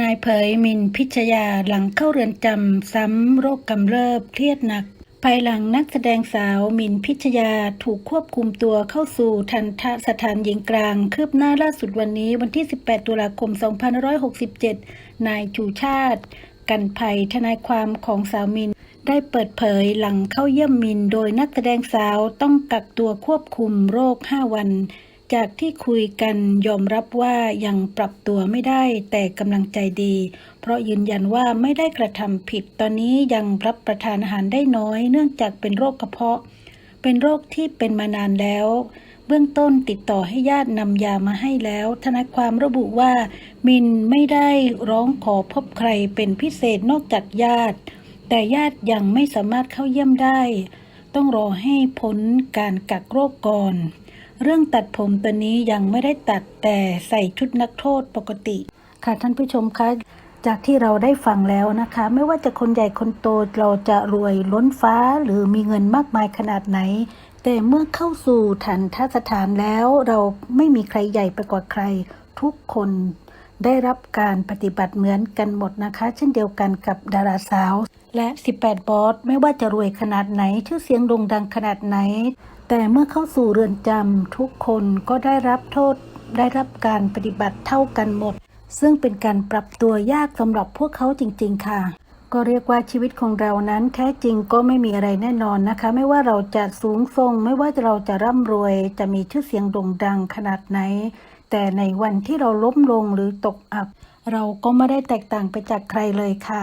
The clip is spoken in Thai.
นายเผยมินพิชยาหลังเข้าเรือนจำซ้ำโรคกำเริบเครียดหนัก ภายหลังนักแสดงสาวมินพิชยาถูกควบคุมตัวเข้าสู่ทันทสถานหญิงกลาง คืบหน้าล่าสุดวันนี้วันที่ 18 ตุลาคม 2567 นายชูชาติ กันภัยทนายความของสาวมินได้เปิดเผยหลังเข้าเยี่ยมมินโดยนักแสดงสาวต้องกักตัวควบคุมโรค 5 วัน จากที่คุยกันยอมรับว่ายังปรับตัวไม่ได้แต่กำลังใจดี เพราะยืนยันว่าไม่ได้กระทำผิด ตอนนี้ยังรับประทานอาหารได้น้อย เนื่องจากเป็นโรคกระเพาะ เป็นโรคที่เป็นมานานแล้ว เบื้องต้นติดต่อให้ญาตินำยามาให้แล้ว ทนายความระบุว่า มินไม่ได้ร้องขอพบใครเป็นพิเศษนอกจากญาติ แต่ญาติยังไม่สามารถเข้าเยี่ยมได้ ต้องรอให้พ้นการกักโรคก่อน เรื่องตัดผมตัวนี้ยังไม่ได้ตัดแต่ใส่ชุดนักโทษปกติ ค่ะท่านผู้ชมคะจากที่เราได้ฟังแล้วนะคะ ไม่ว่าจะคนใหญ่คนโตเราจะรวยล้นฟ้าหรือมีเงินมากมายขนาดไหน แต่เมื่อเข้าสู่ทันทสถานแล้วเราไม่มีใครใหญ่ไปกว่าใคร ทุกคนได้รับการปฏิบัติเหมือนกันหมดนะคะ เช่นเดียวกันกับดาราสาว และ 18 บอส ไม่ว่าจะรวยขนาดไหน ชื่อเสียงโด่งดังขนาดไหน แต่เมื่อเข้าสู่เรือนจำทุกคนก็ได้รับโทษ ได้รับการปฏิบัติเท่ากันหมด ซึ่งเป็นการปรับตัวยากสำหรับพวกเขาจริง ๆ ค่ะ ก็เรียกว่าชีวิตของเรานั้นแท้จริงก็ไม่มีอะไรแน่นอนนะคะ ไม่ว่าเราจะสูงส่ง ไม่ว่าเราจะร่ำรวย จะมีชื่อเสียงโด่งดังขนาดไหน แต่ในวันที่เราล้มลงหรือตกอับ เราก็ไม่ได้แตกต่างไปจากใครเลยค่ะ